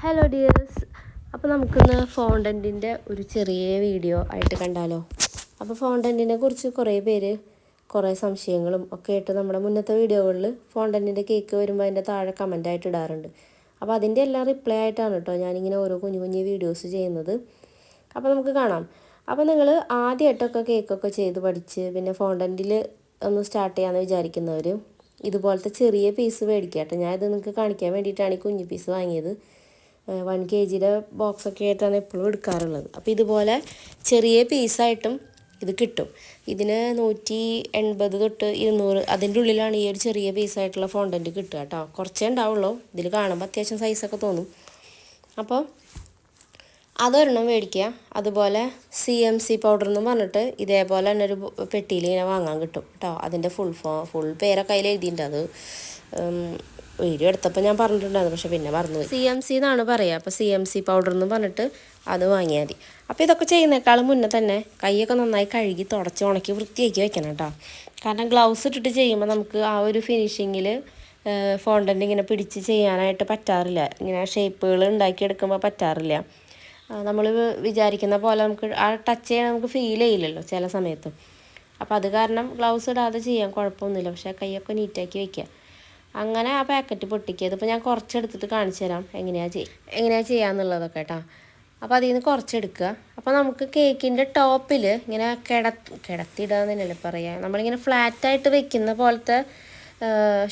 Hello dears അപ്പോൾ നമുക്കിന്ന് ഫോണ്ടന്റിന്റെ ഒരു ചെറിയ വീഡിയോ ആയിട്ട് കണ്ടാലോ? അപ്പോൾ ഫോണ്ടന്റിനെ കുറിച്ച് കുറേ പേര് കുറേ സംശയങ്ങളും ഒക്കെ ആയിട്ട് നമ്മുടെ മുന്നത്തെ വീഡിയോകളിൽ ഫോണ്ടന്റിന്റെ കേക്ക് വരുമ്പോൾ അതിന്റെ താഴെ കമന്റായിട്ട് ഇടാറുണ്ട്. അപ്പോൾ അതിന്റെ എല്ലാം റിപ്ലൈ ആയിട്ടാണ് കേട്ടോ ഞാനിങ്ങനെ ഓരോ കുഞ്ഞു കുഞ്ഞു വീഡിയോസ് ചെയ്യുന്നത്. അപ്പോൾ നമുക്ക് കാണാം. അപ്പോൾ നിങ്ങൾ ആദ്യമായിട്ടൊക്കെ കേക്കൊക്കെ ചെയ്ത് പഠിച്ച് പിന്നെ ഫോണ്ടന്റിൽ ഒന്ന് സ്റ്റാർട്ട് ചെയ്യാമെന്ന് വിചാരിക്കുന്നവർ ഇതുപോലത്തെ ചെറിയ പീസ് മേടിക്കാം കേട്ടോ. ഞാൻ ഇത് നിങ്ങൾക്ക് കാണിക്കാൻ വേണ്ടിയിട്ടാണ് ഈ കുഞ്ഞു പീസ് വാങ്ങിയത്. വൺ കെ ജിയുടെ ബോക്സൊക്കെ ആയിട്ടാണ് എപ്പോഴും എടുക്കാറുള്ളത്. അപ്പോൾ ഇതുപോലെ ചെറിയ പീസായിട്ടും ഇത് കിട്ടും. ഇതിന് നൂറ്റി എൺപത് തൊട്ട് ഇരുന്നൂറ് അതിന്റെ ഉള്ളിലാണ് ഈ ഒരു ചെറിയ പീസായിട്ടുള്ള ഫോണ്ടന്റ് കിട്ടുക കേട്ടോ കുറച്ചേ ഉണ്ടാവുള്ളൂ. ഇതിൽ കാണുമ്പോൾ അത്യാവശ്യം സൈസൊക്കെ തോന്നും. അപ്പോൾ അതൊരെണ്ണം മേടിക്കുക. അതുപോലെ സി എം സി പൗഡർ എന്ന് പറഞ്ഞിട്ട് ഇതേപോലെ തന്നെ ഒരു പെട്ടിയിൽ ഇങ്ങനെ വാങ്ങാൻ കിട്ടും കേട്ടോ അതിന്റെ ഫുൾ ഫോ ഫുൾ പേരൊക്കെ അതിൽ എഴുതിയിട്ടുണ്ട്. അത് വീഡിയോ എടുത്തപ്പോൾ ഞാൻ പറഞ്ഞിട്ടുണ്ടായിരുന്നു. പക്ഷെ പിന്നെ മറന്നുപോയി സി എം സി എന്നാണ് പറയുക അപ്പോൾ സി എം സി പൗഡർ എന്ന് പറഞ്ഞിട്ട് അത് വാങ്ങിയാൽ മതി. അപ്പോൾ ഇതൊക്കെ ചെയ്യുന്നേക്കാളും മുന്നേ തന്നെ കൈയൊക്കെ നന്നായി കഴുകി തുടച്ച് ഉണക്കി വൃത്തിയാക്കി വെക്കണം കേട്ടോ. കാരണം ഗ്ലൗസ് ഇട്ടിട്ട് ചെയ്യുമ്പോൾ നമുക്ക് ആ ഒരു ഫിനിഷിങ്ങിൽ ഫോണ്ടന്റ് ഇങ്ങനെ പിടിച്ച് ചെയ്യാനായിട്ട് പറ്റാറില്ല. ഇങ്ങനെ ഷേപ്പുകൾ ഉണ്ടാക്കിയെടുക്കുമ്പോൾ പറ്റാറില്ല. നമ്മൾ വിചാരിക്കുന്ന പോലെ നമുക്ക് ആ ടച്ച് ചെയ്യാൻ നമുക്ക് ഫീൽ ചെയ്യില്ലല്ലോ ചില സമയത്ത്. അപ്പോൾ അത് കാരണം ഗ്ലൗസ് ഇടാതെ ചെയ്യാൻ കുഴപ്പമൊന്നുമില്ല. പക്ഷേ കൈയൊക്കെ നീറ്റാക്കി വെക്കുക അങ്ങനെ ആ പാക്കറ്റ് പൊട്ടിക്കുക. ഇതിപ്പോൾ ഞാൻ കുറച്ചെടുത്തിട്ട് കാണിച്ചു തരാം. എങ്ങനെയാണ് ചെയ്യുക എങ്ങനെയാണ് ചെയ്യാന്നുള്ളതൊക്കെ കേട്ടോ. അപ്പോൾ അതിൽ നിന്ന് കുറച്ചെടുക്കുക. അപ്പോൾ നമുക്ക് കേക്കിന്റെ ടോപ്പിൽ ഇങ്ങനെ കിട കിടത്തിയിടുക എന്നല്ലേ പറയുക നമ്മളിങ്ങനെ ഫ്ലാറ്റായിട്ട് വെക്കുന്ന പോലത്തെ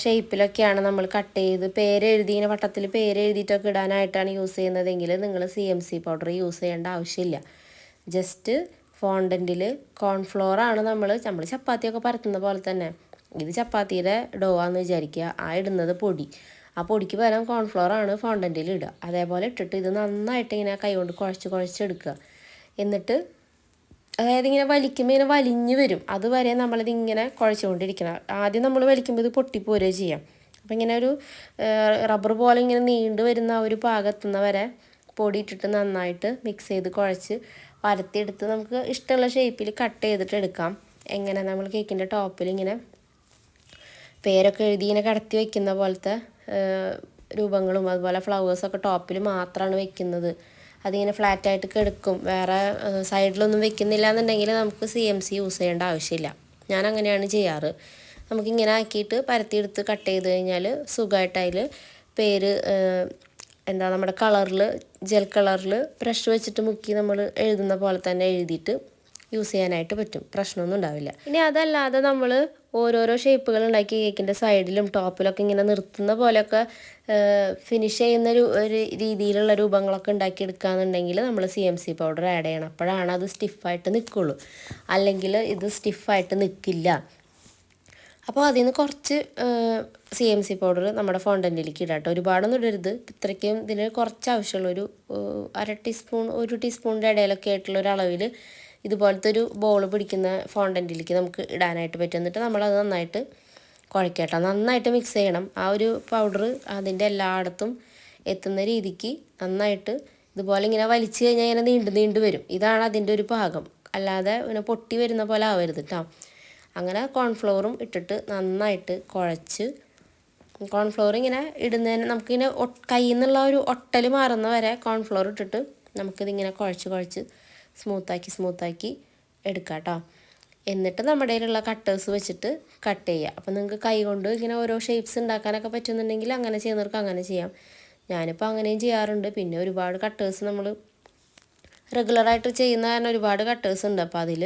ഷേപ്പിലൊക്കെയാണ് നമ്മൾ കട്ട് ചെയ്ത് പേര് എഴുതി ഇങ്ങനെ വട്ടത്തിൽ പേര് എഴുതിയിട്ടൊക്കെ ഇടാനായിട്ടാണ് യൂസ് ചെയ്യുന്നതെങ്കിൽ നിങ്ങൾ C M C powder use ചെയ്യേണ്ട ആവശ്യമില്ല. ജസ്റ്റ് ഫോണ്ടന്റിൽ കോൺഫ്ലോറാണ് നമ്മൾ നമ്മൾ ചപ്പാത്തിയൊക്കെ പരത്തുന്ന പോലെ തന്നെ. ഇത് ചപ്പാത്തിയുടെ ഡോ ആണെന്ന് വിചാരിക്കുക. ആ ഇടുന്നത് പൊടി. ആ പൊടിക്ക് പകരം കോൺഫ്ലോർ ആണ് ഫോണ്ടന്റിൽ ഇടുക. അതേപോലെ ഇട്ടിട്ട് ഇത് നന്നായിട്ട് ഇങ്ങനെ കൈകൊണ്ട് കുഴച്ച് കുഴച്ചെടുക്കുക എന്നിട്ട് അതായത് ഇങ്ങനെ വലിക്കുമ്പോൾ ഇങ്ങനെ വലിഞ്ഞു വരും. അതുവരെ നമ്മളിത് ഇങ്ങനെ കുഴച്ചുകൊണ്ടിരിക്കണം. ആദ്യം നമ്മൾ വലിക്കുമ്പോൾ ഇത് പൊട്ടിപ്പോരുക ചെയ്യാം. അപ്പം ഇങ്ങനെ ഒരു റബ്ബർ പോലെ ഇങ്ങനെ നീണ്ടു വരുന്ന ആ ഒരു പാകത്തുന്ന വരെ പൊടി ഇട്ടിട്ട് നന്നായിട്ട് മിക്സ് ചെയ്ത് കുഴച്ച് പരത്തിയെടുത്ത് നമുക്ക് ഇഷ്ടമുള്ള ഷേപ്പിൽ കട്ട് ചെയ്തിട്ട് എടുക്കാം. എങ്ങനെ നമ്മൾ കേക്കിന്റെ ടോപ്പിൽ ഇങ്ങനെ പേരൊക്കെ എഴുതി ഇങ്ങനെ കടത്തി വെക്കുന്ന പോലത്തെ രൂപങ്ങളും അതുപോലെ ഫ്ലവേഴ്സൊക്കെ ടോപ്പിൽ മാത്രമാണ് വെക്കുന്നത്. അതിങ്ങനെ ഫ്ലാറ്റായിട്ട് കെടുക്കും. വേറെ സൈഡിലൊന്നും വെക്കുന്നില്ല എന്നുണ്ടെങ്കിൽ നമുക്ക് സി എം സി യൂസ് ചെയ്യേണ്ട ആവശ്യമില്ല. ഞാൻ അങ്ങനെയാണ് ചെയ്യാറ്. നമുക്കിങ്ങനെ ആക്കിയിട്ട് പരത്തിയെടുത്ത് കട്ട് ചെയ്ത് കഴിഞ്ഞാൽ സുഖമായിട്ട് അതിൽ പേര് എന്താ നമ്മുടെ കളറിൽ ജെൽ കളറിൽ ബ്രഷ് വെച്ചിട്ട് മുക്കി നമ്മൾ എഴുതുന്ന പോലെ തന്നെ എഴുതിയിട്ട് യൂസ് ചെയ്യാനായിട്ട് പറ്റും. പ്രശ്നമൊന്നും ഉണ്ടാവില്ല. ഇനി അതല്ലാതെ നമ്മൾ ഓരോരോ ഷേപ്പുകൾ ഉണ്ടാക്കി കേക്കിന്റെ സൈഡിലും ടോപ്പിലൊക്കെ ഇങ്ങനെ നിർത്തുന്ന പോലെയൊക്കെ ഫിനിഷ് ചെയ്യുന്ന ഒരു രീതിയിലുള്ള രൂപങ്ങളൊക്കെ ഉണ്ടാക്കിയെടുക്കുകയെന്നുണ്ടെങ്കിൽ നമ്മൾ C M C powder add ചെയ്യണം. അപ്പോഴാണ് അത് സ്റ്റിഫായിട്ട് നിൽക്കുള്ളൂ അല്ലെങ്കിൽ ഇത് സ്റ്റിഫായിട്ട് നിൽക്കില്ല അപ്പോൾ അതിൽ നിന്ന് കുറച്ച് സി എം സി പൗഡർ നമ്മുടെ ഫോണ്ടന്റിലേക്ക് ഇടാം കേട്ടോ ഒരുപാടൊന്നും ഇടരുത്. ഇത്രയ്ക്കും ഇതിന് കുറച്ച് ആവശ്യമുള്ള ഒരു അര ടീസ്പൂൺ ഒരു ടീസ്പൂണിന്റെ ഇടയിലൊക്കെ ആയിട്ടുള്ള ഒരു അളവിൽ ഇതുപോലത്തെ ഒരു ബോൾ പിടിക്കുന്ന ഫോണ്ടന്റിലേക്ക് നമുക്ക് ഇടാനായിട്ട് പറ്റും. എന്നിട്ട് നമ്മളത് നന്നായിട്ട് കുഴക്കട്ടോ. നന്നായിട്ട് മിക്സ് ചെയ്യണം. ആ ഒരു പൗഡർ അതിന്റെ എല്ലായിടത്തും എത്തുന്ന രീതിക്ക് നന്നായിട്ട് ഇതുപോലെ ഇങ്ങനെ വലിച്ചു കഴിഞ്ഞാൽ ഇങ്ങനെ നീണ്ടു നീണ്ടു വരും. ഇതാണ് അതിന്റെ ഒരു പാകം അല്ലാതെ ഇങ്ങനെ പൊട്ടി വരുന്ന പോലെ ആവരുത് കേട്ടോ അങ്ങനെ കോൺഫ്ലോറും ഇട്ടിട്ട് നന്നായിട്ട് കുഴച്ച് കോൺഫ്ലോർ ഇങ്ങനെ ഇടുന്നതിന് നമുക്കിങ്ങനെ കയ്യിൽ നിന്നുള്ള ഒരു ഒട്ടൽ മാറുന്ന വരെ കോൺഫ്ലോർ ഇട്ടിട്ട് നമുക്കിതിങ്ങനെ കുഴച്ച് കുഴച്ച് സ്മൂത്താക്കി സ്മൂത്താക്കി എടുക്കാം കേട്ടോ എന്നിട്ട് നമ്മുടെ കയ്യിലുള്ള കട്ടേഴ്സ് വെച്ചിട്ട് കട്ട് ചെയ്യുക അപ്പം നിങ്ങൾക്ക് കൈ കൊണ്ട് ഇങ്ങനെ ഓരോ ഷേപ്സ് ഉണ്ടാക്കാനൊക്കെ പറ്റുന്നുണ്ടെങ്കിൽ അങ്ങനെ ചെയ്യുന്നവർക്ക് അങ്ങനെ ചെയ്യാം. ഞാനിപ്പോൾ അങ്ങനെയും ചെയ്യാറുണ്ട്. പിന്നെ ഒരുപാട് കട്ടേഴ്സ് നമ്മൾ റെഗുലറായിട്ട് ചെയ്യുന്ന കാരണം ഒരുപാട് കട്ടേഴ്സ് ഉണ്ട്. അപ്പോൾ അതിൽ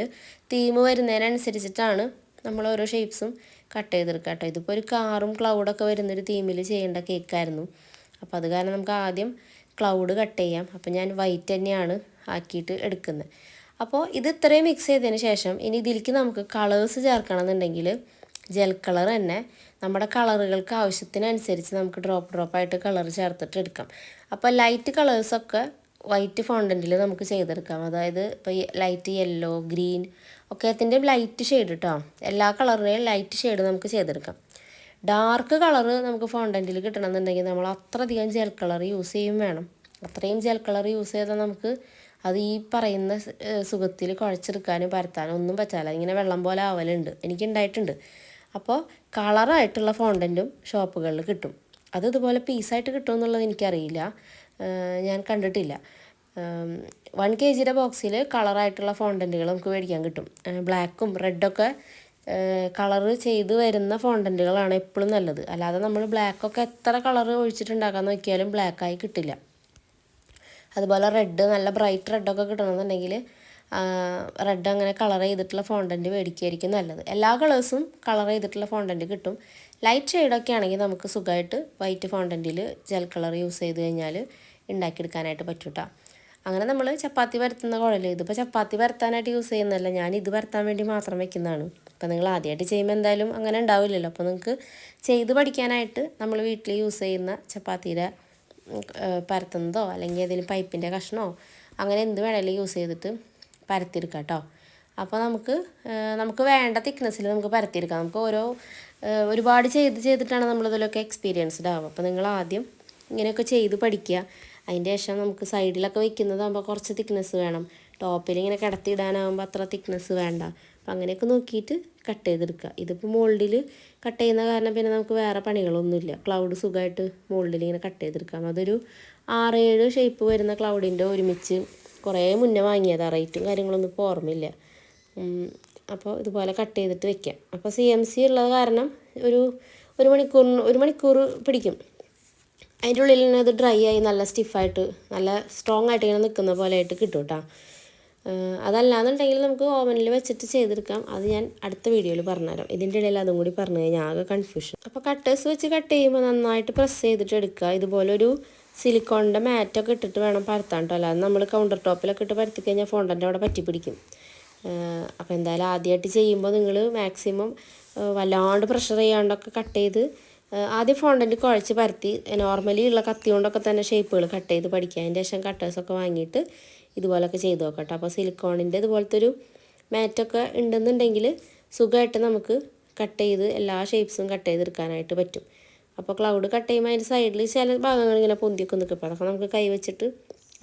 തീം വരുന്നതിനനുസരിച്ചിട്ടാണ് നമ്മൾ ഓരോ ഷേപ്സും കട്ട് ചെയ്തെടുക്കുക കേട്ടോ. ഇതിപ്പോൾ ഒരു കാറും ക്ലൗഡൊക്കെ വരുന്നൊരു തീമിൽ ചെയ്യേണ്ട കേക്കായിരുന്നു അപ്പോൾ അത് കാരണം നമുക്ക് ആദ്യം ക്ലൗഡ് കട്ട് ചെയ്യാം. അപ്പോൾ ഞാൻ വൈറ്റ് തന്നെയാണ് ആക്കിയിട്ട് എടുക്കുന്നത് അപ്പോൾ ഇത് ഇത്രയും മിക്സ് ചെയ്തതിന് ശേഷം ഇനി ഇതിലേക്ക് നമുക്ക് കളേഴ്സ് ചേർക്കണം എന്നുണ്ടെങ്കിൽ ജെൽ കളർ തന്നെ നമ്മുടെ കളറുകൾക്ക് ആവശ്യത്തിനനുസരിച്ച് നമുക്ക് ഡ്രോപ്പ് ഡ്രോപ്പായിട്ട് കളർ ചേർത്തിട്ട് എടുക്കാം. അപ്പോൾ ലൈറ്റ് കളേഴ്സൊക്കെ വൈറ്റ് ഫോണ്ടന്റിൽ നമുക്ക് ചെയ്തെടുക്കാം. അതായത് ഇപ്പോൾ ലൈറ്റ് യെല്ലോ ഗ്രീൻ ഒക്കെ അതിന്റെ ലൈറ്റ് ഷെയ്ഡ് കേട്ടോ എല്ലാ കളറിനെയും ലൈറ്റ് ഷെയ്ഡ് നമുക്ക് ചെയ്തെടുക്കാം. ഡാർക്ക് കളറ് നമുക്ക് ഫോണ്ടന്റിൽ കിട്ടണമെന്നുണ്ടെങ്കിൽ നമ്മൾ അത്രയധികം ജെൽ കളർ യൂസ് ചെയ്യും വേണം. അത്രയും ജെൽ കളർ യൂസ് ചെയ്താൽ നമുക്ക് അത് ഈ പറയുന്ന സുഖത്തിൽ കുഴച്ചെടുക്കാനും പരത്താനും ഒന്നും പറ്റാല്ല ഇങ്ങനെ വെള്ളം പോലെ ആവലുണ്ട്. എനിക്കുണ്ടായിട്ടുണ്ട്. അപ്പോൾ കളറായിട്ടുള്ള ഫോണ്ടന്റും ഷോപ്പുകളിൽ കിട്ടും. അത് ഇതുപോലെ പീസായിട്ട് കിട്ടുമെന്നുള്ളത് എനിക്കറിയില്ല. ഞാൻ കണ്ടിട്ടില്ല. വൺ കെ ജിയുടെ ബോക്സിൽ കളറായിട്ടുള്ള ഫോണ്ടന്റുകൾ നമുക്ക് മേടിക്കാൻ കിട്ടും. ബ്ലാക്കും റെഡൊക്കെ കളറ് ചെയ്ത് വരുന്ന ഫോണ്ടന്റുകളാണ് എപ്പോഴും നല്ലത്. അല്ലാതെ നമ്മൾ ബ്ലാക്കൊക്കെ എത്ര കളർ ഒഴിച്ചിട്ടുണ്ടാക്കാൻ നോക്കിയാലും ബ്ലാക്കായി കിട്ടില്ല. അതുപോലെ റെഡ് നല്ല ബ്രൈറ്റ് റെഡൊക്കെ കിട്ടണമെന്നുണ്ടെങ്കിൽ റെഡ് അങ്ങനെ കളർ ചെയ്തിട്ടുള്ള ഫോണ്ടന്റ് മേടിക്കുകയായിരിക്കും നല്ലത്. എല്ലാ കളേഴ്സും കളർ ചെയ്തിട്ടുള്ള ഫോണ്ടന്റ് കിട്ടും. ലൈറ്റ് ഷെയ്ഡൊക്കെ ആണെങ്കിൽ നമുക്ക് സുഖമായിട്ട് വൈറ്റ് ഫോണ്ടന്റിൽ ജെൽ കളർ യൂസ് ചെയ്ത് കഴിഞ്ഞാൽ ഉണ്ടാക്കിയെടുക്കാനായിട്ട് പറ്റും കേട്ടോ അങ്ങനെ നമ്മൾ ചപ്പാത്തി പരത്തുന്ന കുഴൽ ഇതിപ്പോൾ ചപ്പാത്തി പരത്താനായിട്ട് യൂസ് ചെയ്യുന്നതല്ല ഞാൻ ഇത് പരത്താൻ വേണ്ടി മാത്രം വെക്കുന്നതാണ്. അപ്പോൾ നിങ്ങൾ ആദ്യമായിട്ട് ചെയ്യുമ്പോൾ എന്തായാലും അങ്ങനെ ഉണ്ടാവില്ലല്ലോ. അപ്പോൾ നിങ്ങൾക്ക് ചെയ്ത് പഠിക്കാനായിട്ട് നമ്മൾ വീട്ടിൽ യൂസ് ചെയ്യുന്ന ചപ്പാത്തിയുടെ പരത്തുന്നതോ അല്ലെങ്കിൽ ഏതെങ്കിലും പൈപ്പിന്റെ കഷ്ണമോ അങ്ങനെ എന്ത് വേണമെങ്കിലും യൂസ് ചെയ്തിട്ട് പരത്തിയെടുക്കാം കേട്ടോ അപ്പോൾ നമുക്ക് നമുക്ക് വേണ്ട തിക്നെസ്സിൽ നമുക്ക് പരത്തിയെടുക്കാം. നമുക്ക് ഓരോ ഒരുപാട് ചെയ്ത് ചെയ്തിട്ടാണ് നമ്മളിതിലൊക്കെ എക്സ്പീരിയൻസ്ഡ് ആവുക. അപ്പോൾ നിങ്ങൾ ആദ്യം ഇങ്ങനെയൊക്കെ ചെയ്ത് പഠിക്കുക. അതിന്റെ ശേഷം നമുക്ക് സൈഡിലൊക്കെ വെക്കുന്നതാകുമ്പോൾ കുറച്ച് തിക്നെസ് വേണം. ടോപ്പിൽ ഇങ്ങനെ കിടത്തിയിടാനാകുമ്പോൾ അത്ര തിക്നെസ് വേണ്ട. അപ്പം അങ്ങനെയൊക്കെ നോക്കിയിട്ട് കട്ട് ചെയ്തെടുക്കുക. ഇതിപ്പോൾ മോൾഡിൽ കട്ട് ചെയ്യുന്ന കാരണം പിന്നെ നമുക്ക് വേറെ പണികളൊന്നുമില്ല. ക്ലൗഡ് സുഖമായിട്ട് മോൾഡിൽ ഇങ്ങനെ കട്ട് ചെയ്തെടുക്കാം. അതൊരു ആറേഴ് ഷേപ്പ് വരുന്ന ക്ലൗഡിന്റെ ഒരുമിച്ച് കുറേ മുന്നേ വാങ്ങിയതാണ് റേറ്റും കാര്യങ്ങളൊന്നും ഇപ്പോൾ ഓർമ്മയില്ല. അപ്പോൾ ഇതുപോലെ കട്ട് ചെയ്തിട്ട് വെക്കാം. അപ്പോൾ സി എം സി ഉള്ളത് കാരണം ഒരു ഒരു മണിക്കൂറിന് ഒരു മണിക്കൂർ പിടിക്കും. അതിന്റെ ഉള്ളിൽ തന്നെ അത് ഡ്രൈ ആയി നല്ല സ്റ്റിഫായിട്ട് നല്ല സ്ട്രോങ് ആയിട്ട് ഇങ്ങനെ നിൽക്കുന്ന പോലെ ആയിട്ട് കിട്ടും കേട്ടോ. അതല്ലാന്നുണ്ടെങ്കിൽ നമുക്ക് ഓവനിൽ വെച്ചിട്ട് ചെയ്തെടുക്കാം. അത് ഞാൻ അടുത്ത വീഡിയോയിൽ പറഞ്ഞുതരാം. ഇതിന്റെ ഇടയിൽ അതും കൂടി പറഞ്ഞു കഴിഞ്ഞാൽ ആകെ കൺഫ്യൂഷൻ അപ്പോൾ കട്ടേഴ്സ് വെച്ച് കട്ട് ചെയ്യുമ്പോൾ നന്നായിട്ട് പ്രസ് ചെയ്തിട്ട് എടുക്കുക. ഇതുപോലെ ഒരു സിലിക്കോണിന്റെ മാറ്റൊക്കെ ഇട്ടിട്ട് വേണം പരത്താൻ കേട്ടോ അല്ലാതെ നമ്മൾ കൗണ്ടർ ടോപ്പിലൊക്കെ ഇട്ട് പരത്തി കഴിഞ്ഞാൽ ഫോണ്ടന്റെ അവിടെ പറ്റി പിടിക്കും. അപ്പോൾ എന്തായാലും ആദ്യമായിട്ട് ചെയ്യുമ്പോൾ നിങ്ങൾ മാക്സിമം വല്ലാണ്ട് പ്രഷർ ചെയ്യാണ്ടൊക്കെ കട്ട് ചെയ്ത് ആദ്യം ഫോണ്ടന്റ് കുഴച്ച് പരത്തി നോർമലി ഉള്ള കത്തി കൊണ്ടൊക്കെ തന്നെ ഷേപ്പുകൾ കട്ട് ചെയ്ത് പഠിക്കുക. അതിന്റെ ശേഷം കട്ടേഴ്സൊക്കെ വാങ്ങിയിട്ട് ഇതുപോലൊക്കെ ചെയ്ത് നോക്കട്ടെ. അപ്പോൾ സിലിക്കോണിന്റെ ഇതുപോലത്തെ ഒരു മാറ്റൊക്കെ ഉണ്ടെന്നുണ്ടെങ്കിൽ സുഖമായിട്ട് നമുക്ക് കട്ട് ചെയ്ത് എല്ലാ ഷേപ്സും കട്ട് ചെയ്തെടുക്കാനായിട്ട് പറ്റും. അപ്പോൾ ക്ലൗഡ് കട്ട് ചെയ്യുമ്പോൾ അതിന്റെ സൈഡിൽ ചില ഭാഗങ്ങൾ ഇങ്ങനെ പൊന്തിയൊക്കെ നിൽക്കും. അതൊക്കെ നമുക്ക് കൈ വെച്ചിട്ട്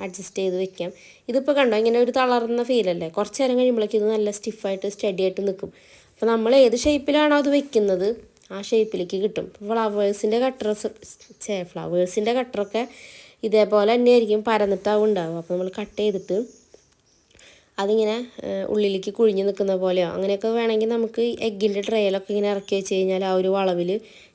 അഡ്ജസ്റ്റ് ചെയ്ത് വെക്കാം. ഇതിപ്പോൾ കണ്ടോ ഇങ്ങനെ ഒരു തളർന്ന ഫീലല്ലേ കുറച്ച് നേരം കഴിയുമ്പോഴേക്കും ഇത് നല്ല സ്റ്റിഫായിട്ട് സ്റ്റഡി ആയിട്ട് നിൽക്കും. അപ്പോൾ നമ്മൾ ഏത് ഷേപ്പിലാണോ അത് വെക്കുന്നത് ആ ഷേപ്പിലേക്ക് കിട്ടും. ഫ്ലവേഴ്സിന്റെ കട്ടർ ചേ ഫ്ലവേഴ്സിന്റെ കട്ടറൊക്കെ ഇതേപോലെ തന്നെയായിരിക്കും പരന്നിട്ടാവും ഉണ്ടാവും അപ്പോൾ നമ്മൾ കട്ട് ചെയ്തിട്ട് അതിങ്ങനെ ഉള്ളിലേക്ക് കുഴിഞ്ഞ് നിൽക്കുന്ന പോലെയോ. അങ്ങനെയൊക്കെ വേണമെങ്കിൽ നമുക്ക് എഗ്ഗിന്റെ ട്രേയിലൊക്കെ ഇങ്ങനെ ഇറക്കി വെച്ച് കഴിഞ്ഞാൽ ആ ഒരു വളവിൽ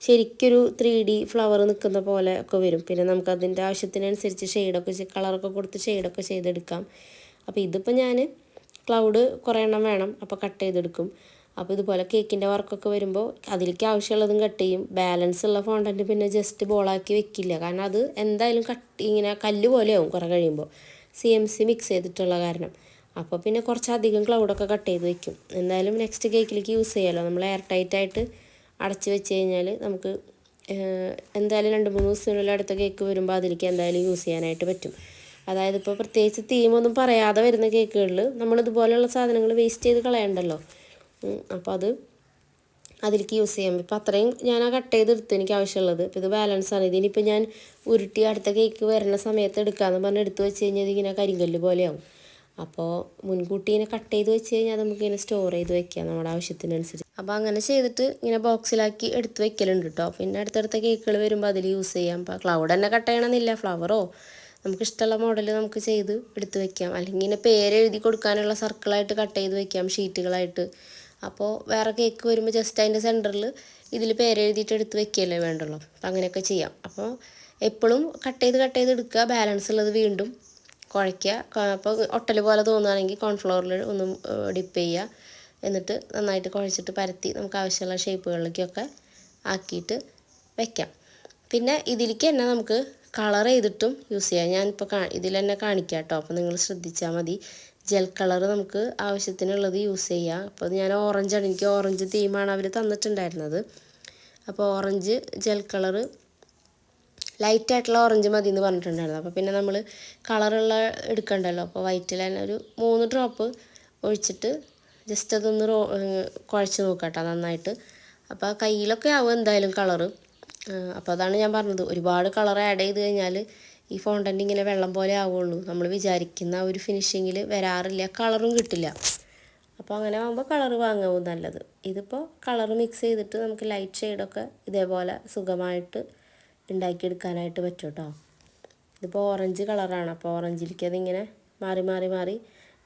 ശരിക്കൊരു ത്രീ ഡി ഫ്ലവർ നിൽക്കുന്ന പോലെ ഒക്കെ വരും. പിന്നെ നമുക്ക് അതിന്റെ ആവശ്യത്തിനനുസരിച്ച് ഷെയ്ഡൊക്കെ കളറൊക്കെ കൊടുത്ത് ഷെയ്ഡൊക്കെ ചെയ്തെടുക്കാം. അപ്പോൾ ഇതിപ്പോൾ ഞാൻ ക്ലൗഡ് കുറേ എണ്ണം വേണം. അപ്പോൾ കട്ട് ചെയ്തെടുക്കും. അപ്പോൾ ഇതുപോലെ കേക്കിന്റെ വർക്കൊക്കെ വരുമ്പോൾ അതിലേക്ക് ആവശ്യമുള്ളതും കട്ട് ചെയ്യും. ബാലൻസ് ഉള്ള ഫോണ്ടന്റ് പിന്നെ ജസ്റ്റ് ബോളാക്കി വെക്കില്ല. കാരണം അത് എന്തായാലും കട്ട് ഇങ്ങനെ കല്ല് പോലെയാവും കുറേ കഴിയുമ്പോൾ. സി എം സി മിക്സ് ചെയ്തിട്ടുള്ള കാരണം. അപ്പോൾ പിന്നെ കുറച്ചധികം ക്ലൗഡൊക്കെ കട്ട് ചെയ്ത് വെക്കും. എന്തായാലും നെക്സ്റ്റ് കേക്കിലേക്ക് യൂസ് ചെയ്യാമല്ലോ നമ്മൾ എയർ ടൈറ്റായിട്ട് അടച്ച് വെച്ച് കഴിഞ്ഞാൽ നമുക്ക് എന്തായാലും രണ്ട് മൂന്ന് ദിവസത്തിനുള്ളിൽ അടുത്ത കേക്ക് വരുമ്പോൾ അതിലേക്ക് എന്തായാലും യൂസ് ചെയ്യാനായിട്ട് പറ്റും. അതായത് ഇപ്പോൾ പ്രത്യേകിച്ച് തീമൊന്നും പറയാതെ വരുന്ന കേക്കുകളിൽ നമ്മളിതുപോലെയുള്ള സാധനങ്ങൾ വേസ്റ്റ് ചെയ്ത് കളയണ്ടല്ലോ. അപ്പോൾ അത് അതിലേക്ക് യൂസ് ചെയ്യാം. ഇപ്പം അത്രയും ഞാൻ ആ കട്ട് ചെയ്തെടുത്തു എനിക്ക് ആവശ്യമുള്ളത്. ഇപ്പം ഇത് ബാലൻസ് ആണ്. ഇതിനിപ്പോൾ ഞാൻ ഉരുട്ടി അടുത്ത കേക്ക് വരുന്ന സമയത്ത് എടുക്കാമെന്ന് പറഞ്ഞ് എടുത്ത് വെച്ച് കഴിഞ്ഞാൽ ഇതിങ്ങനെ കരിങ്കല്ല് പോലെയാവും. അപ്പോൾ മുൻകൂട്ടി ഇങ്ങനെ കട്ട് ചെയ്ത് വെച്ച് കഴിഞ്ഞാൽ നമുക്ക് ഇങ്ങനെ സ്റ്റോർ ചെയ്ത് വെക്കാം നമ്മുടെ ആവശ്യത്തിനനുസരിച്ച്. അപ്പോൾ അങ്ങനെ ചെയ്തിട്ട് ഇങ്ങനെ ബോക്സിലാക്കി എടുത്ത് വെക്കലുണ്ട് കേട്ടോ പിന്നെ അടുത്തടുത്ത കേക്കുകൾ വരുമ്പോൾ അതിൽ യൂസ് ചെയ്യാം. അപ്പോൾ ക്ലൗഡ് തന്നെ കട്ട് ചെയ്യണമെന്നില്ല ഫ്ലവറോ നമുക്ക് ഇഷ്ടമുള്ള മോഡൽ നമുക്ക് ചെയ്ത് എടുത്ത് വെക്കാം. അല്ലെങ്കിൽ ഇങ്ങനെ പേര് എഴുതി കൊടുക്കാനുള്ള സർക്കിളായിട്ട് കട്ട് ചെയ്ത് വെക്കാം. ഷീറ്റുകളായിട്ട് അപ്പോൾ വേറെ കേക്ക് വരുമ്പോൾ ജസ്റ്റ് അതിന്റെ സെന്ററിൽ ഇതിൽ പേരെഴുതിയിട്ട് എടുത്ത് വെക്കുകയല്ലേ വേണ്ടുള്ളൂ. അപ്പം അങ്ങനെയൊക്കെ ചെയ്യാം. അപ്പോൾ എപ്പോഴും കട്ട് ചെയ്ത് കട്ട് ചെയ്ത് എടുക്കുക. ബാലൻസ് ഉള്ളത് വീണ്ടും കുഴയ്ക്കുക. അപ്പോൾ ഒട്ടൽ പോലെ തോന്നുകയാണെങ്കിൽ കോൺഫ്ലോറിൽ ഒന്ന് ഡിപ്പ് ചെയ്യുക. എന്നിട്ട് നന്നായിട്ട് കുഴച്ചിട്ട് പരത്തി നമുക്ക് ആവശ്യമുള്ള ഷേപ്പുകളിലേക്കൊക്കെ ആക്കിയിട്ട് വെക്കാം. പിന്നെ ഇതിലേക്ക് തന്നെ നമുക്ക് കളർ ചെയ്തിട്ടും യൂസ് ചെയ്യാം. ഞാനിപ്പോൾ കാ ഇതിൽ തന്നെ കാണിക്കാം കേട്ടോ അപ്പോൾ നിങ്ങൾ ശ്രദ്ധിച്ചാൽ മതി. ജെൽ കളർ നമുക്ക് ആവശ്യത്തിനുള്ളത് യൂസ് ചെയ്യാം. അപ്പോൾ ഞാൻ ഓറഞ്ചാണ് എനിക്ക് ഓറഞ്ച് തീമാണ് അവർ തന്നിട്ടുണ്ടായിരുന്നത്. അപ്പോൾ ഓറഞ്ച് ജെൽ കളർ ലൈറ്റ് ആയിട്ടുള്ള ഓറഞ്ച് മതി എന്ന് പറഞ്ഞിട്ടുണ്ടായിരുന്നു. അപ്പോൾ പിന്നെ നമ്മൾ കളറുള്ള എടുക്കണ്ടല്ലോ. അപ്പോൾ വൈറ്റിൽ തന്നെ ഒരു മൂന്ന് ഡ്രോപ്പ് ഒഴിച്ചിട്ട് ജസ്റ്റ് അതൊന്ന് റോ കുഴച്ച് നോക്കട്ടോ നന്നായിട്ട്. അപ്പോൾ കയ്യിലൊക്കെ ആവും എന്തായാലും കളറ് അപ്പോൾ അതാണ് ഞാൻ പറഞ്ഞത്. ഒരുപാട് കളർ ആഡ് ചെയ്ത് കഴിഞ്ഞാൽ ഈ ഫോണ്ടന്റ് ഇങ്ങനെ വെള്ളം പോലെ ആവുള്ളൂ. നമ്മൾ വിചാരിക്കുന്ന ഒരു ഫിനിഷിങ്ങിൽ വരാറില്ല. കളറും കിട്ടില്ല. അപ്പോൾ അങ്ങനെ ആകുമ്പോൾ കളർ വാങ്ങാവും നല്ലത്. ഇതിപ്പോൾ കളർ മിക്സ് ചെയ്തിട്ട് നമുക്ക് ലൈറ്റ് ഷെയ്ഡൊക്കെ ഇതേപോലെ സുഖമായിട്ട് ഉണ്ടാക്കിയെടുക്കാനായിട്ട് പറ്റും കേട്ടോ ഇതിപ്പോൾ ഓറഞ്ച് കളറാണ് അപ്പോൾ ഓറഞ്ചിലേക്ക് അതിങ്ങനെ മാറി മാറി മാറി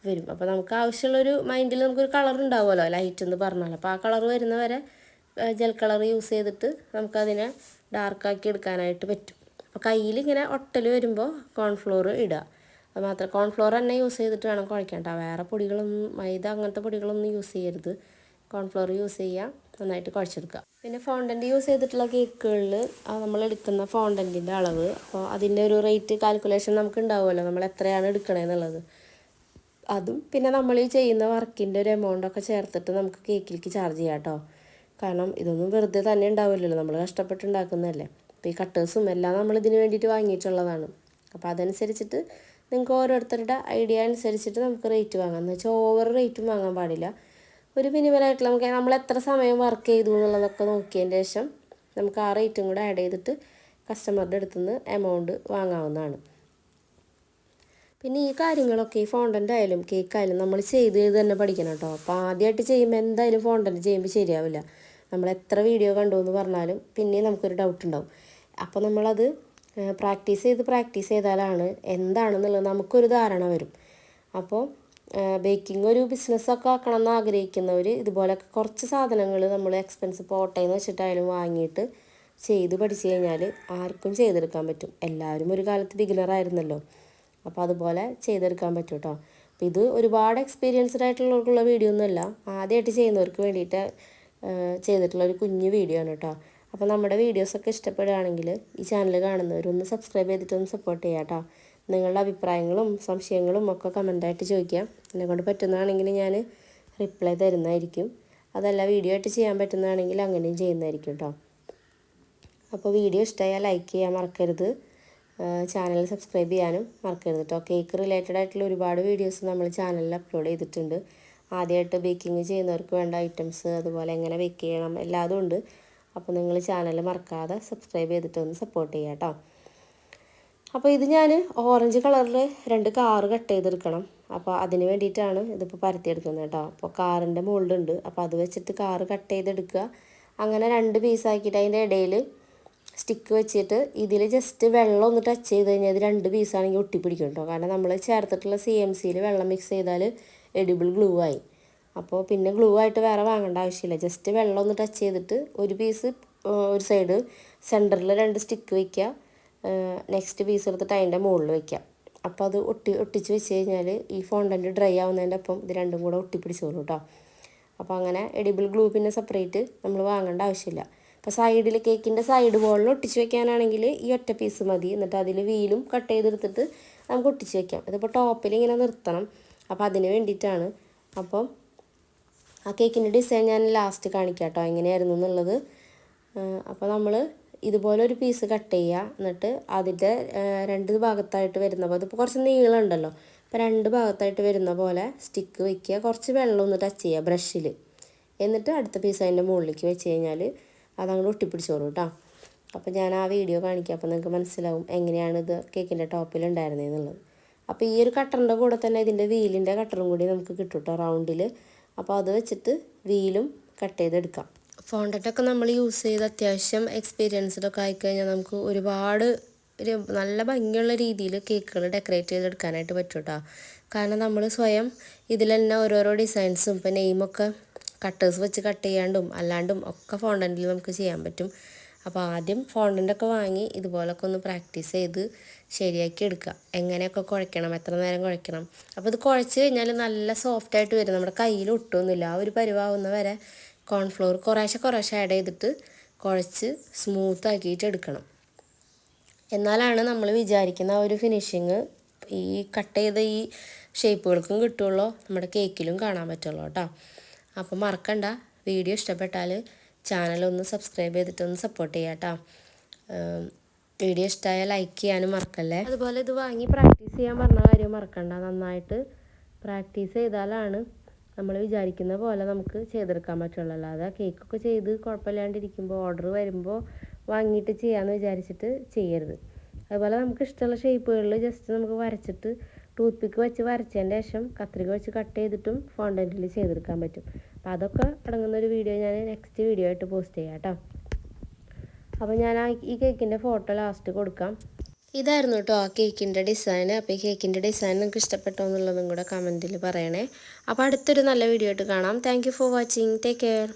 വരും. അപ്പോൾ നമുക്ക് ആവശ്യമുള്ളൊരു മൈൻഡിൽ നമുക്കൊരു കളർ ഉണ്ടാവുമല്ലോ ലൈറ്റ് എന്ന് പറഞ്ഞാൽ അപ്പോൾ ആ കളർ വരുന്ന വരെ ജെൽ കളർ യൂസ് ചെയ്തിട്ട് നമുക്കതിനെ ഡാർക്കാക്കി എടുക്കാനായിട്ട് പറ്റും. അപ്പോൾ കയ്യിൽ ഇങ്ങനെ ഒട്ടൽ വരുമ്പോൾ കോൺഫ്ലോർ ഇടുക. അത് മാത്രം കോൺഫ്ലോർ തന്നെ യൂസ് ചെയ്തിട്ട് വേണം കുഴക്കാൻ കേട്ടോ വേറെ പൊടികളൊന്നും മൈദ അങ്ങനത്തെ പൊടികളൊന്നും യൂസ് ചെയ്യരുത്. കോൺഫ്ലോർ യൂസ് ചെയ്യുക നന്നായിട്ട് കുഴച്ചെടുക്കുക. പിന്നെ ഫോണ്ടന്റ് യൂസ് ചെയ്തിട്ടുള്ള കേക്കുകളിൽ നമ്മൾ എടുക്കുന്ന ഫോണ്ടന്റിന്റെ അളവ്. അപ്പോൾ അതിന്റെ ഒരു റേറ്റ് കാൽക്കുലേഷൻ നമുക്ക് ഉണ്ടാവുമല്ലോ. നമ്മൾ എത്രയാണ് എടുക്കണേന്നുള്ളത് അതും പിന്നെ നമ്മൾ ഈ ചെയ്യുന്ന വർക്കിന്റെ ഒരു എമൗണ്ടൊക്കെ ചേർത്തിട്ട് നമുക്ക് കേക്കിലേക്ക് ചാർജ് ചെയ്യാം കേട്ടോ കാരണം ഇതൊന്നും വെറുതെ തന്നെ ഉണ്ടാവില്ലല്ലോ. നമ്മൾ കഷ്ടപ്പെട്ട് ഉണ്ടാക്കുന്നതല്ലേ. അപ്പോൾ ഈ കട്ടേഴ്സും എല്ലാം നമ്മൾ ഇതിന് വേണ്ടിയിട്ട് വാങ്ങിയിട്ടുള്ളതാണ്. അപ്പോൾ അതനുസരിച്ചിട്ട് നിങ്ങൾക്ക് ഓരോരുത്തരുടെ ഐഡിയ അനുസരിച്ചിട്ട് നമുക്ക് റേറ്റ് വാങ്ങാം. എന്ന് വെച്ചാൽ ഓവർ റേറ്റും വാങ്ങാൻ പാടില്ല. ഒരു മിനിമലായിട്ട് നമുക്ക് നമ്മൾ എത്ര സമയം വർക്ക് ചെയ്തു എന്നുള്ളതൊക്കെ നോക്കിയതിന് ശേഷം നമുക്ക് ആ റേറ്റും കൂടെ ആഡ് ചെയ്തിട്ട് കസ്റ്റമറുടെ അടുത്തു നിന്ന് എമൗണ്ട് വാങ്ങാവുന്നതാണ്. പിന്നെ ഈ കാര്യങ്ങളൊക്കെ ഈ ഫോണ്ടന്റ് ആയാലും കേക്ക് ആയാലും നമ്മൾ ചെയ്ത് ചെയ്ത് തന്നെ പഠിക്കണം കേട്ടോ. അപ്പോൾ ആദ്യമായിട്ട് ചെയ്യുമ്പോൾ എന്തായാലും ഫോണ്ടന്റ് ചെയ്യുമ്പോൾ ശരിയാവില്ല. നമ്മൾ എത്ര വീഡിയോ കണ്ടു എന്ന് പറഞ്ഞാലും പിന്നെയും നമുക്കൊരു ഡൗട്ട് ഉണ്ടാവും. അപ്പോൾ നമ്മളത് പ്രാക്ടീസ് ചെയ്ത് പ്രാക്ടീസ് ചെയ്താലാണ് എന്താണെന്നുള്ളത് നമുക്കൊരു ധാരണ വരും. അപ്പോൾ ബേക്കിംഗ് ഒരു ബിസിനസ്സൊക്കെ ആക്കണം എന്ന് ആഗ്രഹിക്കുന്നവർ ഇതുപോലൊക്കെ കുറച്ച് സാധനങ്ങൾ നമ്മൾ എക്സ്പെൻസ് പോട്ടേന്ന് വെച്ചിട്ടായാലും വാങ്ങിയിട്ട് ചെയ്ത് പഠിച്ചു കഴിഞ്ഞാൽ ആർക്കും ചെയ്തെടുക്കാൻ പറ്റും. എല്ലാവരും ഒരു കാലത്ത് ബിഗിനർ ആയിരുന്നല്ലോ. അപ്പോൾ അതുപോലെ ചെയ്തെടുക്കാൻ പറ്റും കേട്ടോ അപ്പോൾ ഇത് ഒരുപാട് എക്സ്പീരിയൻസ്ഡ് ആയിട്ടുള്ളവർക്കുള്ള വീഡിയോ ഒന്നുമല്ല. ആദ്യമായിട്ട് ചെയ്യുന്നവർക്ക് വേണ്ടിയിട്ട് ചെയ്തിട്ടുള്ള ഒരു കുഞ്ഞു വീഡിയോ ആണ് കേട്ടോ അപ്പോൾ നമ്മുടെ വീഡിയോസൊക്കെ ഇഷ്ടപ്പെടുകയാണെങ്കിൽ ഈ ചാനൽ കാണുന്നവരൊന്ന് സബ്സ്ക്രൈബ് ചെയ്തിട്ടൊന്ന് സപ്പോർട്ട് ചെയ്യാം കേട്ടോ നിങ്ങളുടെ അഭിപ്രായങ്ങളും സംശയങ്ങളും ഒക്കെ കമന്റായിട്ട് ചോദിക്കാം എന്നെക്കൊണ്ട് പറ്റുന്നതാണെങ്കിൽ ഞാൻ റിപ്ലൈ തരുന്നതായിരിക്കും. അതല്ല വീഡിയോ ആയിട്ട് ചെയ്യാൻ പറ്റുന്നതാണെങ്കിൽ അങ്ങനെയും ചെയ്യുന്നതായിരിക്കും കേട്ടോ അപ്പോൾ വീഡിയോ ഇഷ്ടമായാൽ ലൈക്ക് ചെയ്യാൻ മറക്കരുത്. ചാനൽ സബ്സ്ക്രൈബ് ചെയ്യാനും മറക്കരുത് കേട്ടോ കേക്ക് റിലേറ്റഡ് ആയിട്ടുള്ള ഒരുപാട് വീഡിയോസ് നമ്മൾ ചാനലിൽ അപ്ലോഡ് ചെയ്തിട്ടുണ്ട്. ആദ്യമായിട്ട് ബേക്കിംഗ് ചെയ്യുന്നവർക്ക് വേണ്ട ഐറ്റംസ് അതുപോലെ എങ്ങനെ ബേക്ക് ചെയ്യണം എല്ലാതും ഉണ്ട്. അപ്പോൾ നിങ്ങൾ ചാനൽ മറക്കാതെ സബ്സ്ക്രൈബ് ചെയ്തിട്ട് ഒന്ന് സപ്പോർട്ട് ചെയ്യാം കേട്ടോ അപ്പോൾ ഇത് ഞാൻ ഓറഞ്ച് കളറിൽ രണ്ട് കാറ് കട്ട് ചെയ്തെടുക്കണം. അപ്പോൾ അതിന് വേണ്ടിയിട്ടാണ് ഇതിപ്പോൾ പരത്തിയെടുക്കുന്നത് കേട്ടോ അപ്പോൾ കാറിന്റെ മുകളിലുണ്ട് അപ്പോൾ അത് വെച്ചിട്ട് കാറ് കട്ട് ചെയ്തെടുക്കുക. അങ്ങനെ രണ്ട് പീസാക്കിയിട്ട് അതിന്റെ ഇടയിൽ സ്റ്റിക്ക് വെച്ചിട്ട് ഇതിൽ ജസ്റ്റ് വെള്ളം ഒന്ന് ടച്ച് ചെയ്ത് കഴിഞ്ഞാൽ ഇത് രണ്ട് പീസാണെങ്കിൽ ഒട്ടിപ്പിടിക്കും കേട്ടോ കാരണം നമ്മൾ ചേർത്തിട്ടുള്ള സി എം സിയിൽ വെള്ളം മിക്സ് ചെയ്താൽ എഡിബിൾ ഗ്ലൂ ആയി. അപ്പോൾ പിന്നെ ഗ്ലൂ ആയിട്ട് വേറെ വാങ്ങേണ്ട ആവശ്യമില്ല. ജസ്റ്റ് വെള്ളം ഒന്ന് ടച്ച് ചെയ്തിട്ട് ഒരു പീസ് ഒരു സൈഡ് സെന്ററിൽ രണ്ട് സ്റ്റിക്ക് വയ്ക്കുക നെക്സ്റ്റ് പീസ് എടുത്തിട്ട് അതിന്റെ മുകളിൽ വയ്ക്കുക അപ്പോൾ അത് ഒട്ടി ഒട്ടിച്ച് വെച്ച് കഴിഞ്ഞാൽ ഈ ഫോണ്ടന്റ് ഡ്രൈ ആവുന്നതിന്റെ ഒപ്പം ഇത് രണ്ടും കൂടെ ഒട്ടിപ്പിടിച്ചോളൂ കേട്ടോ അപ്പോൾ അങ്ങനെ എഡിബിൾ ഗ്ലൂ പിന്നെ സെപ്പറേറ്റ് നമ്മൾ വാങ്ങേണ്ട ആവശ്യമില്ല. അപ്പോൾ സൈഡിൽ കേക്കിന്റെ സൈഡ് ബോളിൽ ഒട്ടിച്ച് വെക്കാനാണെങ്കിൽ ഈ ഒറ്റ പീസ് മതി. എന്നിട്ട് അതിൽ വീലും കട്ട് ചെയ്തെടുത്തിട്ട് നമുക്ക് ഒട്ടിച്ച് വെക്കാം. ഇതിപ്പോൾ ടോപ്പിൽ ഇങ്ങനെ നിർത്തണം. അപ്പോൾ അതിന് വേണ്ടിയിട്ടാണ്. അപ്പം ആ കേക്കിന്റെ ഡിസൈൻ ഞാൻ ലാസ്റ്റ് കാണിക്കാം കേട്ടോ എങ്ങനെയായിരുന്നു എന്നുള്ളത്. അപ്പോൾ നമ്മൾ ഇതുപോലെ ഒരു പീസ് കട്ട് ചെയ്യുക എന്നിട്ട് അതിന്റെ രണ്ട് ഭാഗത്തായിട്ട് വരുന്ന പോലെ ഇതിപ്പോൾ കുറച്ച് നീളമുണ്ടല്ലോ. അപ്പോൾ രണ്ട് ഭാഗത്തായിട്ട് വരുന്ന പോലെ സ്റ്റിക്ക് വയ്ക്കുക കുറച്ച് വെള്ളം ഒന്ന് ടച്ച് ചെയ്യുക ബ്രഷിൽ എന്നിട്ട് അടുത്ത പീസ് അതിന്റെ മുകളിലേക്ക് വെച്ച് കഴിഞ്ഞാൽ അതങ്ങോട്ട് ഒട്ടിപ്പിടിച്ചോളൂ കേട്ടോ അപ്പോൾ ഞാൻ ആ വീഡിയോ കാണിക്കാം. അപ്പോൾ നിങ്ങൾക്ക് മനസ്സിലാവും എങ്ങനെയാണ് ഇത് കേക്കിന്റെ ടോപ്പിൽ ഉണ്ടായിരുന്നതെന്നുള്ളത് അപ്പോൾ ഈ ഒരു കട്ടറിന്റെ കൂടെ തന്നെ ഇതിന്റെ വീലിന്റെ കട്ടറും കൂടി നമുക്ക് കിട്ടും കേട്ടോ റൗണ്ടിൽ അപ്പോൾ അത് വെച്ചിട്ട് വീലും കട്ട് ചെയ്തെടുക്കാം. ഫോണ്ടറ്റൊക്കെ നമ്മൾ യൂസ് ചെയ്ത് അത്യാവശ്യം എക്സ്പീരിയൻസ്ഡൊക്കെ ആയിക്കഴിഞ്ഞാൽ നമുക്ക് ഒരുപാട് ഒരു നല്ല ഭംഗിയുള്ള രീതിയിൽ കേക്കുകൾ ഡെക്കറേറ്റ് ചെയ്തെടുക്കാനായിട്ട് പറ്റും കേട്ടോ കാരണം നമ്മൾ സ്വയം ഇതിൽ തന്നെ ഓരോരോ ഡിസൈൻസും ഇപ്പം നെയിമൊക്കെ കട്ടേഴ്സ് വെച്ച് കട്ട് ചെയ്യാണ്ടും അല്ലാണ്ടും ഒക്കെ ഫോണ്ടന്റിൽ നമുക്ക് ചെയ്യാൻ പറ്റും. അപ്പോൾ ആദ്യം ഫോണ്ടന്റൊക്കെ വാങ്ങി ഇതുപോലൊക്കെ ഒന്ന് പ്രാക്ടീസ് ചെയ്ത് ശരിയാക്കി എടുക്കുക. എങ്ങനെയൊക്കെ കുഴക്കണം എത്ര നേരം കുഴക്കണം അപ്പോൾ ഇത് കുഴച്ച് കഴിഞ്ഞാൽ നല്ല സോഫ്റ്റായിട്ട് വരും. നമ്മുടെ കയ്യിൽ ഒട്ടുമൊന്നുമില്ല ആ ഒരു പരിവാവുന്ന വരെ കോൺഫ്ലോർ കുറേശ്ശെ കുറേശ്ശെ ആഡ് ചെയ്തിട്ട് കുഴച്ച് സ്മൂത്ത് ആക്കിയിട്ട് എടുക്കണം. എന്നാലാണ് നമ്മൾ വിചാരിക്കുന്ന ആ ഒരു ഫിനിഷിങ് ഈ കട്ട് ചെയ്ത ഈ ഷേപ്പുകൾക്കും കിട്ടുള്ളൂ. നമ്മുടെ കേക്കിലും കാണാൻ പറ്റുള്ളൂ കേട്ടോ. അപ്പോൾ മറക്കണ്ട. വീഡിയോ ഇഷ്ടപ്പെട്ടാൽ ചാനലൊന്ന് സബ്സ്ക്രൈബ് ചെയ്തിട്ടൊന്ന് സപ്പോർട്ട് ചെയ്യാം കേട്ടോ. വീഡിയോ ഇഷ്ടമായാൽ ലൈക്ക് ചെയ്യാനും മറക്കല്ലേ? അതുപോലെ ഇത് വാങ്ങി പ്രാക്ടീസ് ചെയ്യാൻ പറഞ്ഞ കാര്യം മറക്കണ്ട. നന്നായിട്ട് പ്രാക്ടീസ് ചെയ്താലാണ് നമ്മൾ വിചാരിക്കുന്ന പോലെ നമുക്ക് ചെയ്തെടുക്കാൻ പറ്റുള്ളൂ. അല്ലാതെ കേക്കൊക്കെ ചെയ്ത് കുഴപ്പമില്ലാണ്ടിരിക്കുമ്പോൾ ഓർഡർ വരുമ്പോൾ വാങ്ങിയിട്ട് ചെയ്യാമെന്ന് വിചാരിച്ചിട്ട് ചെയ്യരുത്. അതുപോലെ നമുക്ക് ഇഷ്ടമുള്ള ഷേപ്പുകളിൽ ജസ്റ്റ് നമുക്ക് വരച്ചിട്ട് ടൂത്ത് പിക്ക് വെച്ച് വരച്ചതിന്റെ ശേഷം കത്രിക വെച്ച് കട്ട് ചെയ്തിട്ടും ഫോണ്ടന്റിൽ ചെയ്തെടുക്കാൻ പറ്റും. അപ്പോൾ അതൊക്കെ അടങ്ങുന്ന ഒരു വീഡിയോ ഞാൻ നെക്സ്റ്റ് വീഡിയോ ആയിട്ട് പോസ്റ്റ് ചെയ്യാം കേട്ടോ അപ്പോൾ ഞാൻ ആ ഈ കേക്കിന്റെ ഫോട്ടോ ലാസ്റ്റ് കൊടുക്കാം. ഇതായിരുന്നു കേട്ടോ ആ കേക്കിന്റെ ഡിസൈൻ അപ്പോൾ ഈ കേക്കിന്റെ ഡിസൈൻ നിങ്ങൾക്ക് ഇഷ്ടപ്പെട്ടോ എന്നുള്ളതും കൂടെ കമന്റിൽ പറയണേ. അപ്പോൾ അടുത്തൊരു നല്ല വീഡിയോ ആയിട്ട് കാണാം. Thank for watching take care